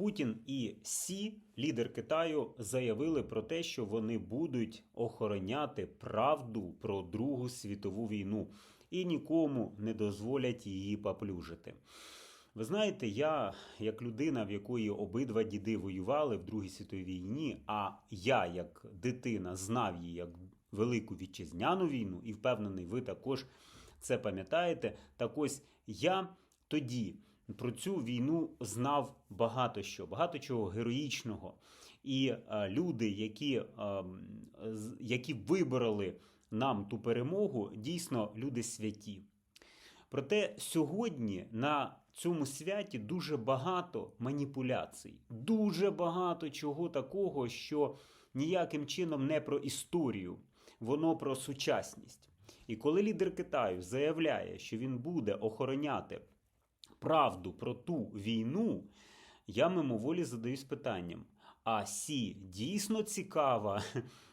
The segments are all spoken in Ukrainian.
Путін і Сі, лідер Китаю, заявили про те, що вони будуть охороняти правду про Другу світову війну і нікому не дозволять її поплюжити. Ви знаєте, я, як людина, в якої обидва діди воювали в Другій світовій війні, а я, як дитина, знав її як Велику вітчизняну війну, і впевнений, ви також це пам'ятаєте. Так ось я тоді про цю війну знав багато що, багато чого героїчного. І е, люди, які, е, які вибороли нам ту перемогу, дійсно люди святі. Проте сьогодні на цьому святі дуже багато маніпуляцій, дуже багато чого такого, що ніяким чином не про історію, воно про сучасність. І коли лідер Китаю заявляє, що він буде охороняти правду про ту війну, я мимоволі задаюсь питанням: а сі дійсно цікава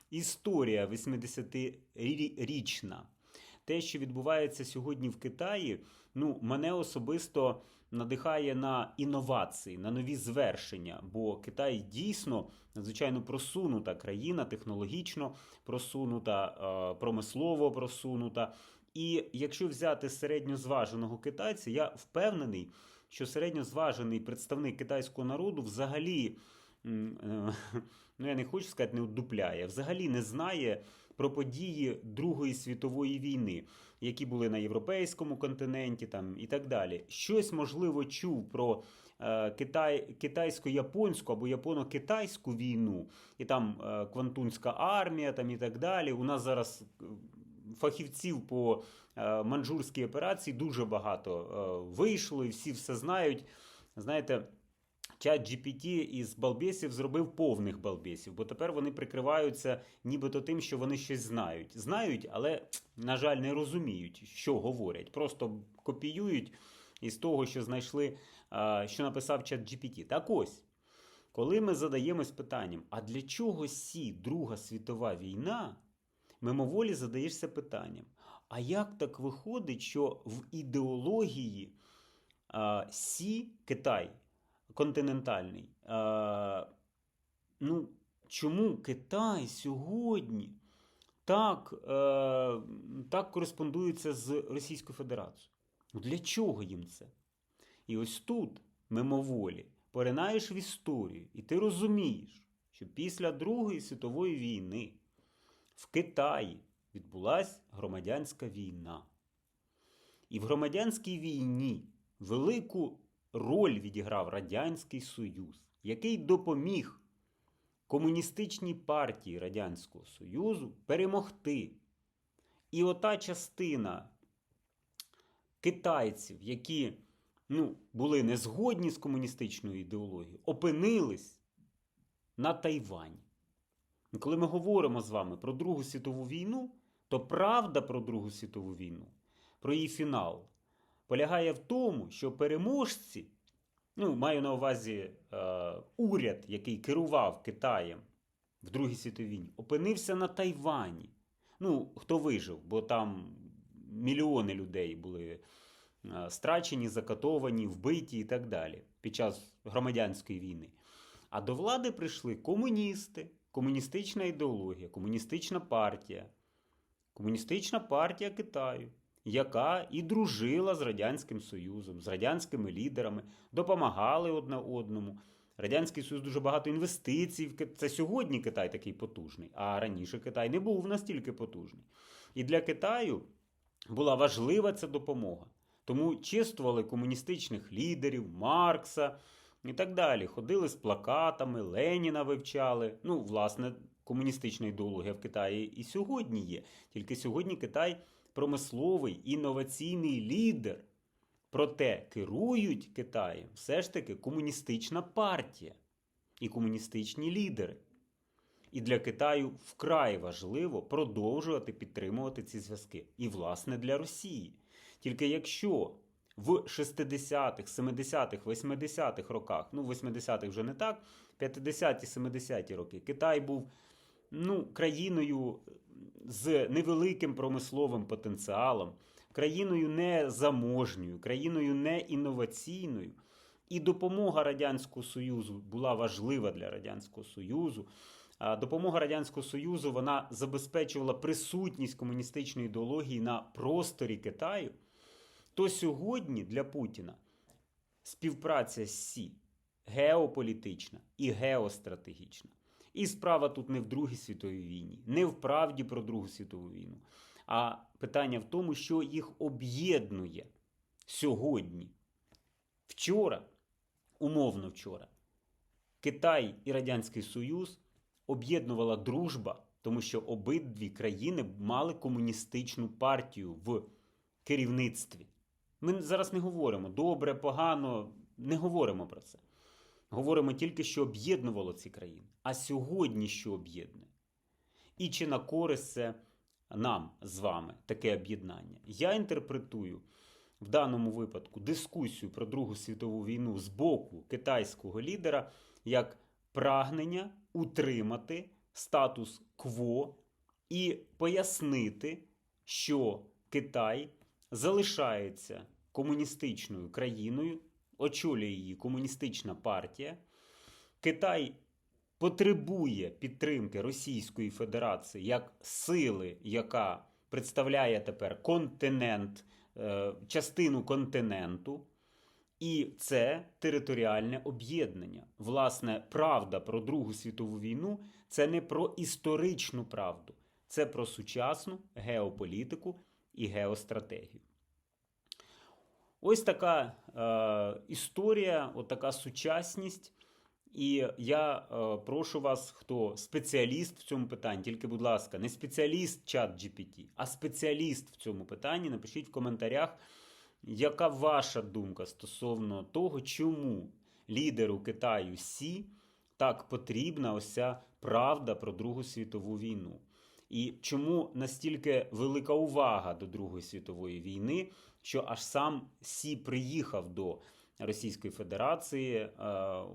історія 80-річна? Те, що відбувається сьогодні в Китаї, ну, мене особисто надихає на інновації, на нові звершення, бо Китай дійсно надзвичайно просунута країна, технологічно просунута, е, промислово просунута. І якщо взяти середньозваженого китайця, я впевнений, що середньозважений представник китайського народу взагалі, е, ну я не хочу сказати, не удупляє, взагалі не знає про події Другої світової війни, які були на європейському континенті, там і так далі. Щось можливо чув про е, Китай, китайсько-японську або японо-китайську війну, і там е, Квантунська армія, там і так далі. У нас зараз фахівців по е, манджурській операції дуже багато е, вийшло, і всі все знають. Знаєте. Чат GPT із балбесів зробив повних балбесів, бо тепер вони прикриваються нібито тим, що вони щось знають. Знають, але, на жаль, не розуміють, що говорять. Просто копіюють із того, що знайшли, що написав чат GPT. Так ось, коли ми задаємось питанням, а для чого сі Друга світова війна, мимоволі задаєшся питанням: а як так виходить, що в ідеології а, Сі Китай континентальний. А, ну, чому Китай сьогодні так, е, так кореспондується з Російською Федерацією? Ну, Для чого їм це? І ось тут, мимоволі, поринаєш в історію, і ти розумієш, що після Другої світової війни в Китаї відбулася громадянська війна. І в громадянській війні велику роль відіграв Радянський Союз, який допоміг комуністичній партії Радянського Союзу перемогти. І ота частина китайців, які ну, були не згодні з комуністичною ідеологією, опинились на Тайвані. Коли ми говоримо з вами про Другу світову війну, то правда про Другу світову війну, про її фінал, полягає в тому, що переможці, ну, маю на увазі е, уряд, який керував Китаєм в Другій світовій війні, опинився на Тайвані. Ну, хто вижив, бо там мільйони людей були е, страчені, закатовані, вбиті і так далі під час громадянської війни. А до влади прийшли комуністи, комуністична ідеологія, комуністична партія, комуністична партія Китаю, яка і дружила з Радянським Союзом, з радянськими лідерами, допомагали одне одному. Радянський Союз дуже багато інвестицій. Це сьогодні Китай такий потужний, а раніше Китай не був настільки потужний. І для Китаю була важлива ця допомога. Тому чествували комуністичних лідерів, Маркса і так далі. Ходили з плакатами, Леніна вивчали. Ну, власне, комуністична ідеологія в Китаї і сьогодні є. Тільки сьогодні Китай промисловий, інноваційний лідер. Проте керують Китаєм все ж таки комуністична партія і комуністичні лідери. І для Китаю вкрай важливо продовжувати підтримувати ці зв'язки. І, власне, для Росії. Тільки якщо в 60-х, 70-х, 80-х роках, ну, 80-х вже не так, 50-ті, 70-ті роки, Китай був ну, країною з невеликим промисловим потенціалом, країною не заможньою, країною не інноваційною, І допомога Радянського Союзу була важлива для Радянського Союзу. Допомога Радянського Союзу вона забезпечувала присутність комуністичної ідеології на просторі Китаю. То сьогодні для Путіна співпраця з Сі геополітична і геостратегічна. І справа тут не в Другій світовій війні, не в правді про Другу світову війну. А питання в тому, що їх об'єднує сьогодні. Вчора, умовно вчора, Китай і Радянський Союз об'єднувала дружба, тому що обидві країни мали комуністичну партію в керівництві. Ми зараз не говоримо добре, погано, не говоримо про це. Говоримо тільки, що об'єднувало ці країни. А сьогодні що об'єднує? І чи на користь це нам з вами таке об'єднання? Я інтерпретую в даному випадку дискусію про Другу світову війну з боку китайського лідера як прагнення утримати статус кво і пояснити, що Китай залишається комуністичною країною, очолює її комуністична партія. Китай потребує підтримки Російської Федерації як сили, яка представляє тепер континент, е, частину континенту. І це територіальне об'єднання. Власне, правда про Другу світову війну це не про історичну правду, це про сучасну геополітику і геостратегію. Ось така е, історія, от сучасність. І я е, прошу вас, хто спеціаліст в цьому питанні, тільки, будь ласка, не спеціаліст чат GPT, а спеціаліст в цьому питанні. Напишіть в коментарях, яка ваша думка стосовно того, чому лідеру Китаю Сі так потрібна ось ця правда про Другу світову війну? І чому настільки велика увага до Другої світової війни, що аж сам Сі приїхав до Російської Федерації, е,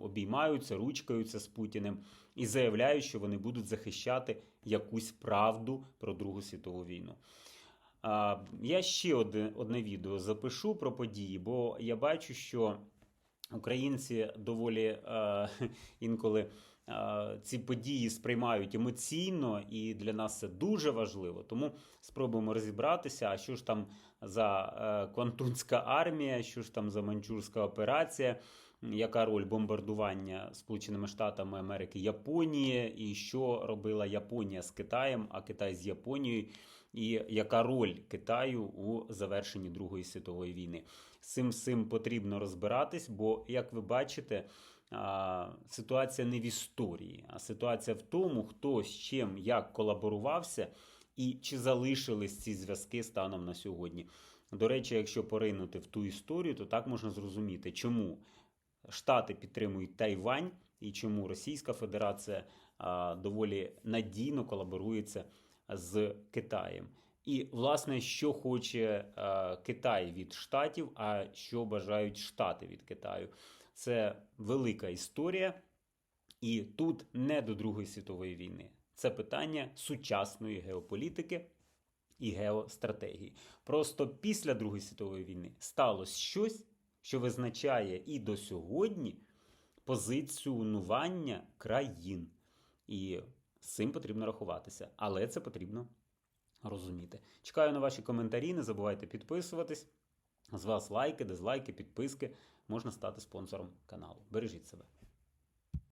обіймаються, ручкаються з Путіним і заявляють, що вони будуть захищати якусь правду про Другу світову війну. Я ще одне, одне відео запишу про події, бо я бачу, що українці доволі е, інколи е, ці події сприймають емоційно, і для нас це дуже важливо. Тому спробуємо розібратися, а що ж там за е, Квантунська армія, що ж там за манчурська операція. Яка роль бомбардування Сполученими Штатами Америки Японії, і що робила Японія з Китаєм, а Китай з Японією, і яка роль Китаю у завершенні Другої світової війни? З цим цим потрібно розбиратись, бо, як ви бачите, ситуація не в історії, а ситуація в тому, хто з чим як колаборувався, і чи залишились ці зв'язки станом на сьогодні. До речі, якщо поринути в ту історію, то так можна зрозуміти, чому Штати підтримують Тайвань і чому Російська Федерація доволі надійно колаборується з Китаєм. І, власне, що хоче Китай від Штатів, а що бажають Штати від Китаю. Це велика історія, і тут не до Другої світової війни. Це питання сучасної геополітики і геостратегії. Просто після Другої світової війни сталося щось, що визначає і до сьогодні позиціонування країн. І з цим потрібно рахуватися. Але це потрібно розуміти. Чекаю на ваші коментарі. Не забувайте підписуватись. З вас лайки, дизлайки, підписки. Можна стати спонсором каналу. Бережіть себе.